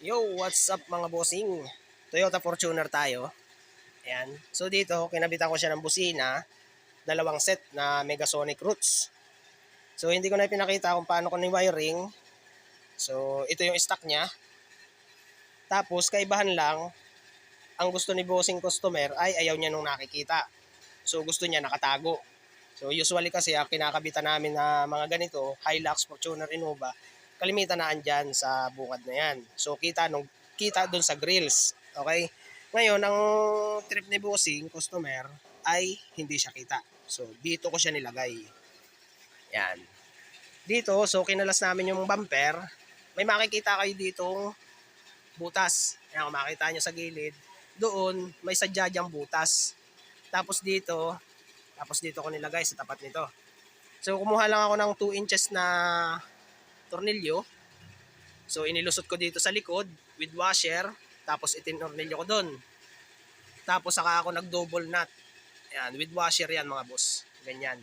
Yo, what's up mga bossing? Toyota Fortuner tayo. Ayan. So dito, kinabitan ko siya ng busina, dalawang set na Megasonic roots. So hindi ko na pinakita kung paano ko ni-wiring. So ito yung stock niya. Tapos kaibahan lang, ang gusto ni bossing customer ay ayaw niya nung nakikita. So gusto niya nakatago. So usually kasi ang kinakabitan namin na mga ganito, Hilux, Fortuner, Innova, kalimitan na andyan sa bungad na yan. So kita nung kita doon sa grills. Okay? Ngayon, ang trip ni bossing, customer, ay hindi siya kita. So dito ko siya nilagay. Yan. Dito, so kinalas namin yung bumper. May makikita kayo ditong butas. Yan, kung makita nyo sa gilid. Doon, may sadyadyang butas. Tapos dito, tapos dito ko nilagay sa tapat nito. So kumuha lang ako ng 2 inches na tornilyo. So inilusot ko dito sa likod with washer. Tapos itinornilyo ko doon. Tapos saka ako nag-double nut. Ayan, with washer yan mga boss. Ganyan.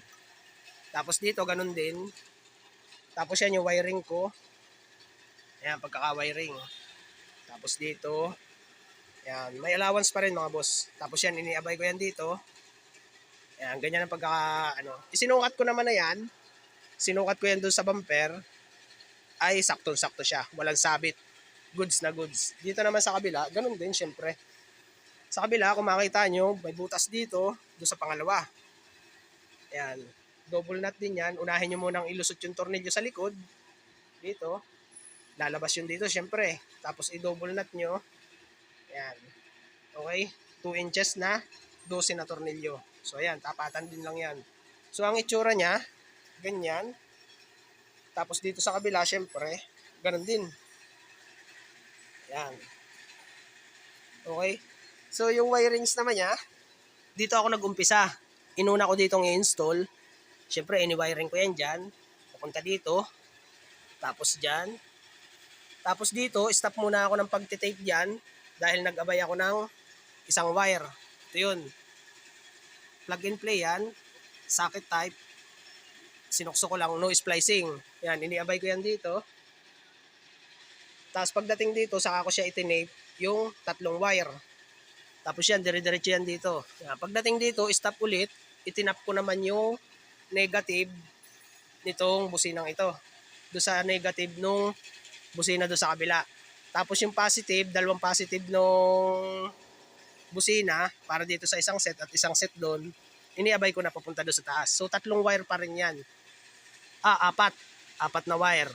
Tapos dito, ganun din. Tapos yan yung wiring ko. Ayan, pagkaka-wiring. Tapos dito, ayan, may allowance pa rin mga boss. Tapos yan, iniabay ko yan dito. Ayan, ganyan ang pagkaka, ano. Isinukat ko naman na yan. Sinukat ko yan doon sa bumper. Ay, sakto-sakto siya. Walang sabit. Goods na goods. Dito naman sa kabila, ganun din, syempre. Sa kabila, kung makita nyo, may butas dito, doon sa pangalawa. Ayan. Double nut din yan. Unahin nyo munang ilusot yung tornilyo sa likod. Dito. Lalabas yun dito, syempre. Tapos i-double nut nyo. Ayan. Okay? 2 inches na 12 na tornilyo. So, ayan. Tapatan din lang yan. So, ang itsura niya, ganyan. Tapos dito sa kabila, syempre, ganun din. Ayan. Okay? So, yung wirings naman niya, dito ako nag-umpisa. Inuna ko ditong i-install. Siyempre, ini-wiring ko yan dyan. Pupunta dito. Tapos dyan. Tapos dito, stop muna ako ng pagtitape dyan dahil nag-abay ako ng isang wire. Ito yun. Plug and play yan. Socket type. Sinukso ko lang, no splicing. Yan, iniabay ko yan dito. Tapos pagdating dito, saka ko siya itinape yung tatlong wire. Tapos yan, dire-diretso yan dito. Yan, pagdating dito, stop ulit. Itinap ko naman yung negative nitong businang ito. Do sa negative nung busina do sa kabila. Tapos yung positive, dalawang positive nung busina para dito sa isang set at isang set doon, iniabay ko na papunta doon sa taas. So tatlong wire pa rin yan. Ah, apat. Apat na wire.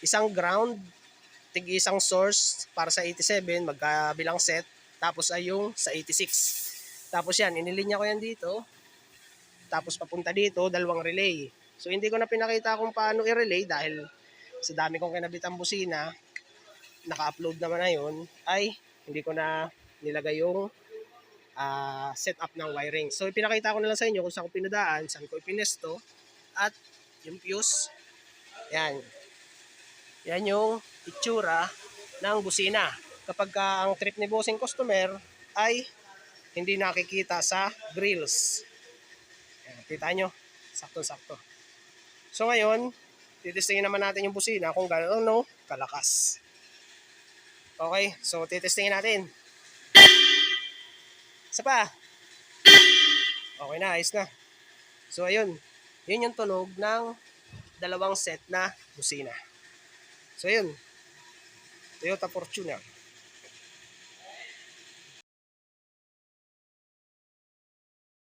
Isang ground, tig isang source para sa 87, magkabilang set. Tapos ay yung sa 86. Tapos yan, inilinya ko yan dito. Tapos papunta dito, dalawang relay. So hindi ko na pinakita kung paano i-relay dahil sa dami kong kinabitang busina, naka-upload naman na yun, ay hindi ko na nilagay yung ah, setup ng wiring. So ipinakita ko na lang sa inyo kung saan ko pinadaan, saan ko ipinesto, at yung fuse. Yan. Yan yung itsura ng busina. Kapag ka ang trip ni bossing customer ay hindi nakikita sa grills. Yan, kita nyo, sakto-sakto. So ngayon, titestingin naman natin yung busina kung gano'n kalakas. Okay, so titestingin natin. Isa pa. Okay na, ayos na. So ayun, yun yung tunog ng dalawang set na busina. So ayun, Toyota Fortuner.